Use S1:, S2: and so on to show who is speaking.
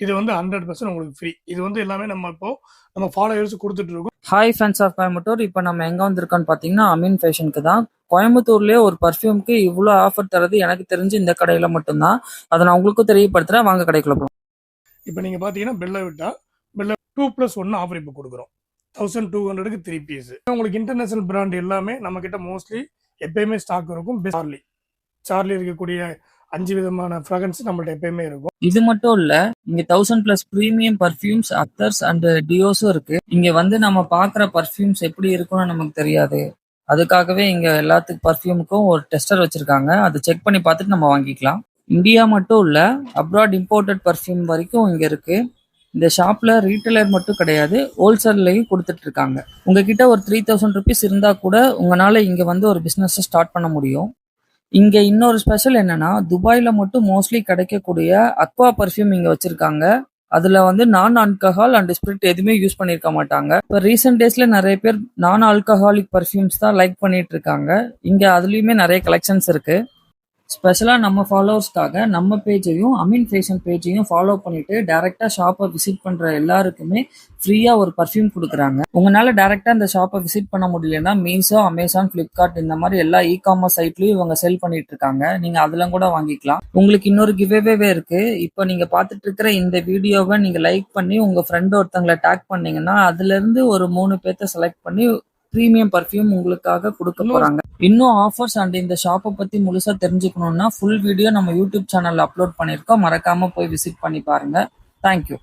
S1: இது வந்து hundred percent உங்களுக்கு ஃப்ரீ இது வந்து எல்லாமே நம்ம இப்போ நம்ம ஃபாலோவர்ஸ் கொடுத்துட்டு இருக்கோம்.
S2: ஹாய் ஃபேன்ஸ் ஆஃப் கோயம்புத்தூர் இப்போ நம்ம எங்கே வந்திருக்கோம்னு பார்த்தீங்கன்னா அமீன் ஃபேஷனுக்கு தான். கோயம்புத்தூர்லேயே ஒரு பர்ஃப்யூம்க்கு இவ்வளோ ஆஃபர் தரது எனக்கு தெரிஞ்சு இந்த கடையில் மட்டும்தான். அதை நான் உங்களுக்கும் தெரியப்படுத்துகிறேன் வாங்க கடைக்குள்ள போகலாம்
S1: இப்போ நீங்கள் பார்த்தீங்கன்னா பெல்ல விட்டா பெல்ல டூ ப்ளஸ் ஒன்று ஆஃபர் இப்போ கொடுக்குறோம். தௌசண்ட் டூ ஹண்ட்ரடுக்கு த்ரீ பீஸ் உங்களுக்கு இன்டர்நேஷனல் பிராண்ட் எல்லாமே நம்ம கிட்ட மோஸ்ட்லி எப்பயுமே ஸ்டாக் இருக்கும். சார்லி சார்லி இருக்கக்கூடிய அஞ்சு விதமான ஃப்ரகன்ஸ் நம்மள்ட்ட எப்பயுமே இருக்கும்.
S2: இது மட்டும் இல்ல இங்க thousand plus premium perfumes attars and டியோஸும் இருக்கு. இங்க வந்து நம்ம பாக்குற பர்ஃப்யூம்ஸ் எப்படி இருக்கும்னு நமக்கு தெரியாது. அதுக்காகவே இங்க எல்லாத்துக்கு பர்ஃபியூமுக்கும் ஒரு டெஸ்டர் வச்சிருக்காங்க. அதை செக் பண்ணி பார்த்துட்டு நம்ம வாங்கிக்கலாம். இந்தியா மட்டும் இல்ல அப்ராட் இம்போர்ட்டட் பர்ஃப்யூம் வரைக்கும் இங்க இருக்கு. இந்த ஷாப்ல ரீட்டைலர் மட்டும் கிடையாது ஹோல்சேல்லையும் கொடுத்துட்டு இருக்காங்க. உங்ககிட்ட ஒரு த்ரீ தௌசண்ட் ருபீஸ் இருந்தா கூட உங்களால இங்க வந்து ஒரு பிசினஸ் ஸ்டார்ட் பண்ண முடியும். இங்க இன்னொரு ஸ்பெஷல் என்னன்னா துபாயில மட்டும் மோஸ்ட்லி கிடைக்கக்கூடிய அக்வா பர்ஃப்யூம் இங்க வச்சிருக்காங்க. அதுல வந்து நான் ஆல்கஹால் அண்ட் ஸ்பிரிட் எதுவுமே யூஸ் பண்ணிருக்க மாட்டாங்க. இப்போ ரீசெண்ட் டேஸ்ல நிறைய பேர் நான் ஆல்கஹாலிக் பர்ஃப்யூம்ஸ் தான் லைக் பண்ணிட்டு இருக்காங்க. இங்க அதுலயுமே நிறைய கலெக்ஷன்ஸ் இருக்கு. ஸ்பெஷலாக நம்ம ஃபாலோவர்ஸ்க்காக நம்ம பேஜையும் அமீன் ஃபேஷன் பேஜையும் ஃபாலோ பண்ணிட்டு டேரெக்டாக ஷாப்பை விசிட் பண்ணுற எல்லாருக்குமே ஃப்ரீயாக ஒரு பர்ஃப்யூம் கொடுக்குறாங்க. உங்களால் டேரெக்டாக இந்த ஷாப்பை விசிட் பண்ண முடியலன்னா மீஷோ அமேசான் ஃப்ளிப்கார்ட் இந்த மாதிரி எல்லா இ காமர்ஸ் சைட்லயும் இவங்க செல் பண்ணிட்டு இருக்காங்க. நீங்கள் அதில் கூட வாங்கிக்கலாம். உங்களுக்கு இன்னொரு கிவ்அவே இருக்கு. இப்போ நீங்கள் பார்த்துட்டு இருக்கிற இந்த வீடியோவை நீங்கள் லைக் பண்ணி உங்கள் ஃப்ரெண்ட் ஒருத்தங்களை டேக் பண்ணீங்கன்னா அதுலேருந்து ஒரு மூணு பேர்த்த செலக்ட் பண்ணி ப்ரீமியம் பர்ஃப்யூம் உங்களுக்காக கொடுக்க போறாங்க. இன்னும் ஆஃபர்ஸ் அண்ட் இந்த ஷாப்பை பத்தி முழுசா தெரிஞ்சுக்கணும்னா ஃபுல் வீடியோ நம்ம யூடியூப் சேனல்ல அப்லோட் பண்ணிருக்கோம் மறக்காம போய் விசிட் பண்ணி பாருங்க. தேங்க்யூ